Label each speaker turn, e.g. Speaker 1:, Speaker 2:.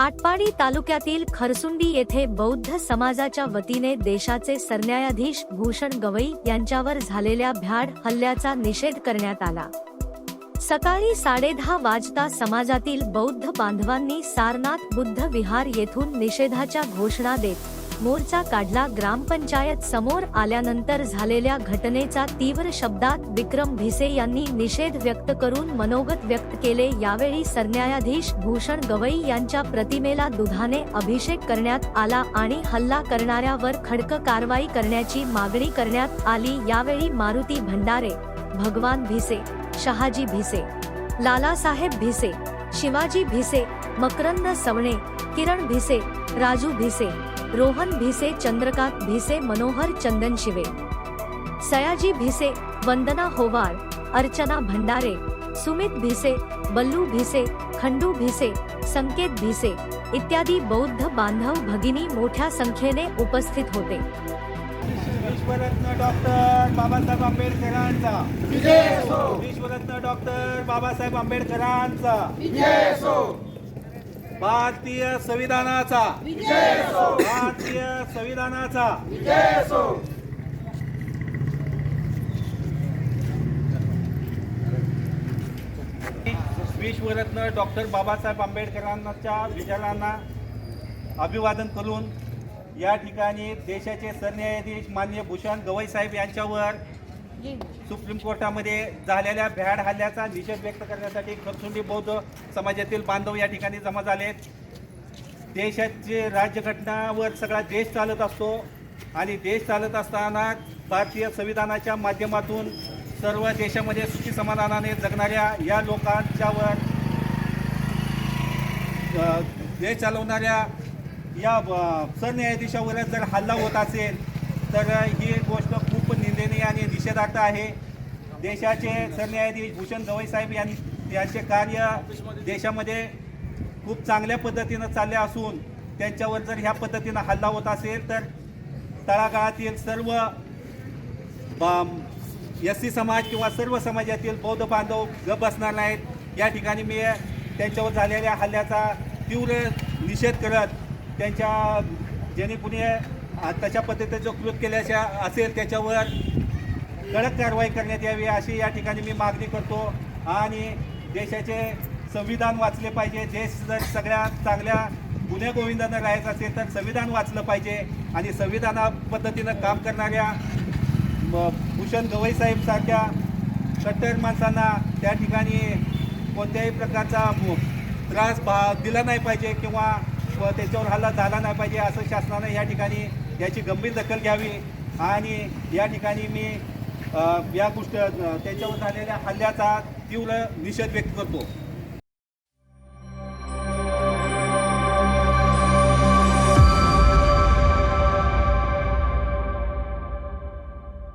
Speaker 1: आटपाडी तालुक्यातील खरसुंडी येथे बौद्ध समाजाच्या वतीने देशाचे सरन्यायाधीश भूषण गवई यांच्यावर झालेल्या भ्याड हल्ल्याचा निषेध करण्यात आला. सकाळी साडेदहा वाजता समाजातील बौद्ध बांधवांनी सारनाथ बुद्ध विहार येथून निषेधाच्या घोषणा देत मोर्चा काढला. ग्रामपंचायत समोर आल्यानंतर झालेल्या घटनेचा तीव्र शब्दात विक्रम भिसे यांनी निषेध व्यक्त करून मनोगत व्यक्त केले. यावेळी सरन्यायाधीश भूषण गवई यांच्या प्रतिमेला दुधाने अभिषेक करण्यात आला आणि हल्ला करणाऱ्यावर खडक कारवाई करण्याची मागणी करण्यात आली. यावेळी मारुती भंडारे भगवान भिसे शहाजी भिसे लालासाहेब भिसे शिवाजी भिसे मकरंद सवणे किरण भिसे राजू भिसे रोहन भिसे चंद्रकांत भिसे मनोहर चंदन शिवे। सयाजी भिसे वंदना होवाळ अर्चना भंडारे सुमित भिसे बल्लू भिसे खंडू भिसे संकेत भिसे इत्यादी बौद्ध बांधव भगिनी मोठ्या संख्येने उपस्थित होते।
Speaker 2: विश्वरत्न डॉक्टर बाबासाहेब आंबेडकरांचा। विश्वरत्न डॉक्टर बाबासाहेब आंबेडकरांचा। भारतीय संविधानाचा. भारतीय संविधानाचा. विश्वरत्न डॉक्टर बाबासाहेब आंबेडकरांच्या विचारांना अभिवादन करून या ठिकाणी देशाचे सरन्यायाधीश मान्य भूषण गवई साहेब यांच्यावर सुप्रीम कोर्टामध्ये झालेल्या भ्याड हल्ल्याचा निषेध व्यक्त करण्यासाठी खरसुंडी बौद्ध समाजातील बांधव या ठिकाणी जमा झाले. देशाचे राज्यघटनावर सगळा देश चालत असतो आणि देश चालत असताना भारतीय संविधानाच्या माध्यमातून सर्व देशामध्ये सुखी समाधानाने जगणाऱ्या या लोकांच्यावर देश चालवणाऱ्या या सरन्यायाधीशावरच जर हल्ला होत असेल तर ही गोष्ट खूप निंदनीय आणि निषेधार्थ आहे. देशाचे सरन्यायाधीश भूषण गवई साहेब यां यांचे कार्य देशामध्ये खूप चांगल्या पद्धतीनं चालले असून त्यांच्यावर जर ह्या पद्धतीनं हल्ला होत असेल तर तळागाळातील सर्व एस सी समाज किंवा सर्व समाजातील बौद्ध बांधव गप बसणार नाहीत. या ठिकाणी मी त्यांच्यावर झालेल्या हल्ल्याचा तीव्र निषेध करत त्यांच्या ज्याने कुणी तशा पद्धतीचं कृत केल्याच्या असेल त्याच्यावर कडक कारवाई करण्यात यावी अशी या ठिकाणी मी मागणी करतो आणि देशाचे संविधान वाचले पाहिजे. देश जर सगळ्या चांगल्या गुन्हेगोविंदानं राहायचं असेल तर संविधान वाचलं पाहिजे आणि संविधाना पद्धतीनं काम करणाऱ्या भूषण गवई साहेबसारख्या कट्टर माणसांना त्या ठिकाणी कोणत्याही प्रकारचा त्रास भा दिला नाही पाहिजे किंवा व त्याच्यावर हल्ला झाला नाही पाहिजे असं शासनानं या ठिकाणी याची गंभीर दखल घ्यावी. आणि या ठिकाणी मी या गोष्ट त्याच्यावर झालेल्या हल्ल्याचा तीव्र निषेध व्यक्त करतो.